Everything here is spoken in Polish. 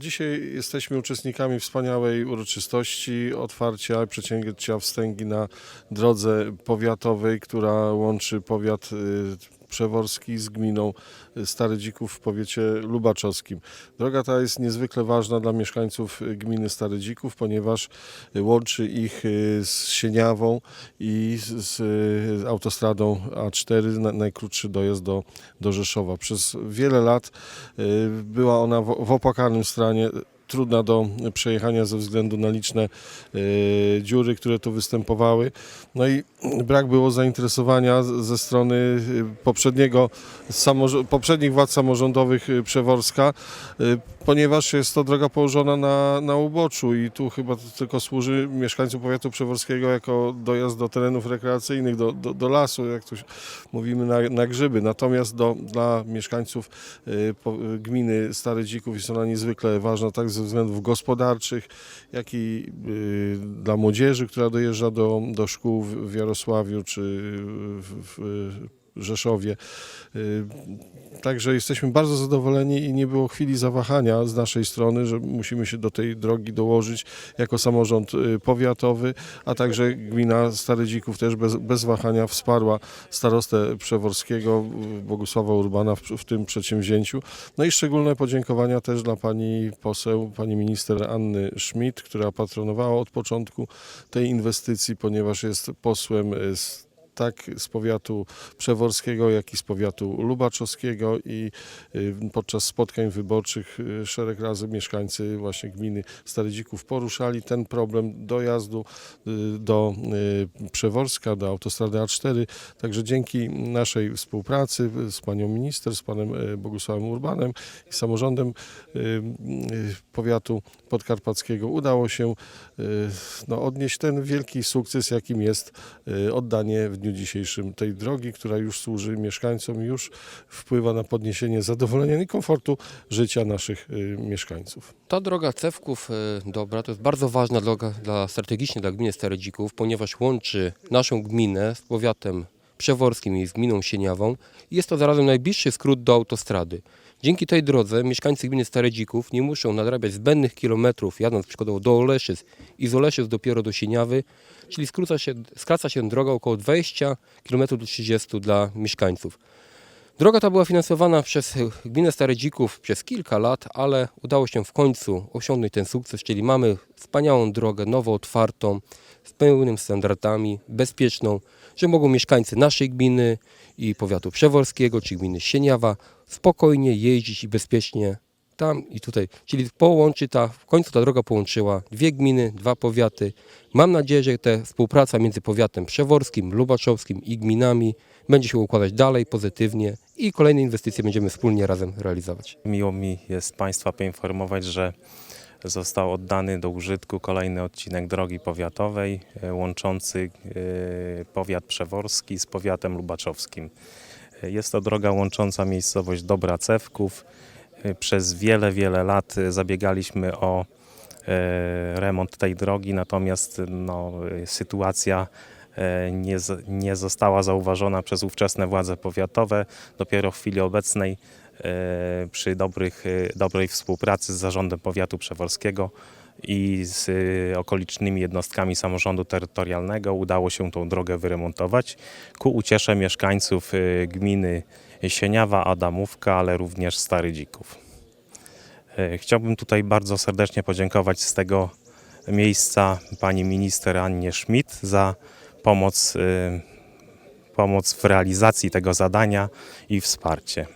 Dzisiaj jesteśmy uczestnikami wspaniałej uroczystości otwarcia przedsięwzięcia wstęgi na drodze powiatowej, która łączy powiat y, przeworski z gminą y, Stary Dzików w powiecie lubaczowskim. Droga ta jest niezwykle ważna dla mieszkańców gminy Stary Dzików, ponieważ łączy ich y, z Sieniawą i z, autostradą A4, na, najkrótszy dojazd do, do Rzeszowa. Przez wiele lat y, była ona w, w opłakanym stanie trudna do przejechania ze względu na liczne y, dziury, które tu występowały. No i brak było zainteresowania ze strony y, poprzedniego, poprzednich władz samorządowych y, Przeworska, ponieważ jest to droga położona na, na uboczu i tu chyba tylko służy mieszkańcom powiatu przeworskiego jako dojazd do terenów rekreacyjnych, do, do, do lasu, jak tu mówimy, na, na grzyby. Natomiast do, dla mieszkańców gminy Stary Dzików jest ona niezwykle ważna, tak ze względów gospodarczych, jak i y, dla młodzieży, która dojeżdża do, do szkół w, Jarosławiu czy w, w Rzeszowie. Y, Także jesteśmy bardzo zadowoleni i nie było chwili zawahania z naszej strony, że musimy się do tej drogi dołożyć jako samorząd y, powiatowy, a także gmina Stary Dzików też bez, bez wahania wsparła starostę Przeworskiego y, Bogusława Urbana w, w tym przedsięwzięciu. No i szczególne podziękowania też dla pani poseł, pani minister Anny Schmidt, która patronowała od początku tej inwestycji, ponieważ jest posłem z tak z powiatu przeworskiego, jak i z powiatu lubaczowskiego i y, podczas spotkań wyborczych y, szereg razy mieszkańcy właśnie gminy Stary Dzików poruszali ten problem dojazdu y, do Przeworska, do autostrady A4. Także dzięki naszej współpracy z panią minister, z panem Bogusławem Urbanem i samorządem powiatu podkarpackiego udało się no, odnieść ten wielki sukces, jakim jest oddanie w dniu dzisiejszym tej drogi, która już służy mieszkańcom, już wpływa na podniesienie zadowolenia i komfortu życia naszych y, mieszkańców. Ta droga Cewków e, Dobra to jest bardzo ważna droga dla, strategicznie dla gminy Stare Dzików, ponieważ łączy naszą gminę z powiatem przeworskim i z gminą Sieniawą. Jest to zarazem najbliższy skrót do autostrady. Dzięki tej drodze mieszkańcy gminy Stare Dzików nie muszą nadrabiać zbędnych kilometrów jadąc przykładowo do Oleszyc i z Oleszyc dopiero do Sieniawy, czyli się, skraca się droga około 20 km do 30 dla mieszkańców. Droga ta była finansowana przez gminę Stare Dzików przez kilka lat, ale udało się w końcu osiągnąć ten sukces, czyli mamy wspaniałą drogę, nowo otwartą, z pełnymi standardami, bezpieczną, że mogą mieszkańcy naszej gminy i powiatu przeworskiego, czy gminy Sieniawa spokojnie jeździć i bezpiecznie tam i tutaj. Czyli połączy ta, w końcu ta droga połączyła dwie gminy, dwa powiaty. Mam nadzieję, że ta współpraca między powiatem przeworskim, lubaczowskim i gminami będzie się układać dalej pozytywnie i kolejne inwestycje będziemy wspólnie razem realizować. Miło mi jest Państwa poinformować, że został oddany do użytku kolejny odcinek drogi powiatowej e, łączący e, powiat przeworski z powiatem lubaczowskim. E, Jest to droga łącząca miejscowość Dobra Cewków. Przez wiele, wiele lat zabiegaliśmy o remont tej drogi, natomiast no, sytuacja nie, z- nie została zauważona przez ówczesne władze powiatowe. Dopiero w chwili obecnej e, przy dobrych, e, dobrej współpracy z Zarządem Powiatu Przeworskiego i z e, okolicznymi jednostkami samorządu terytorialnego udało się tą drogę wyremontować ku uciesze mieszkańców e, gminy Sieniawa, Adamówka, ale również Stary Dzików. E, Chciałbym tutaj bardzo serdecznie podziękować z tego miejsca pani minister Annie Schmidt za pomoc, e, pomoc w realizacji tego zadania i wsparcie.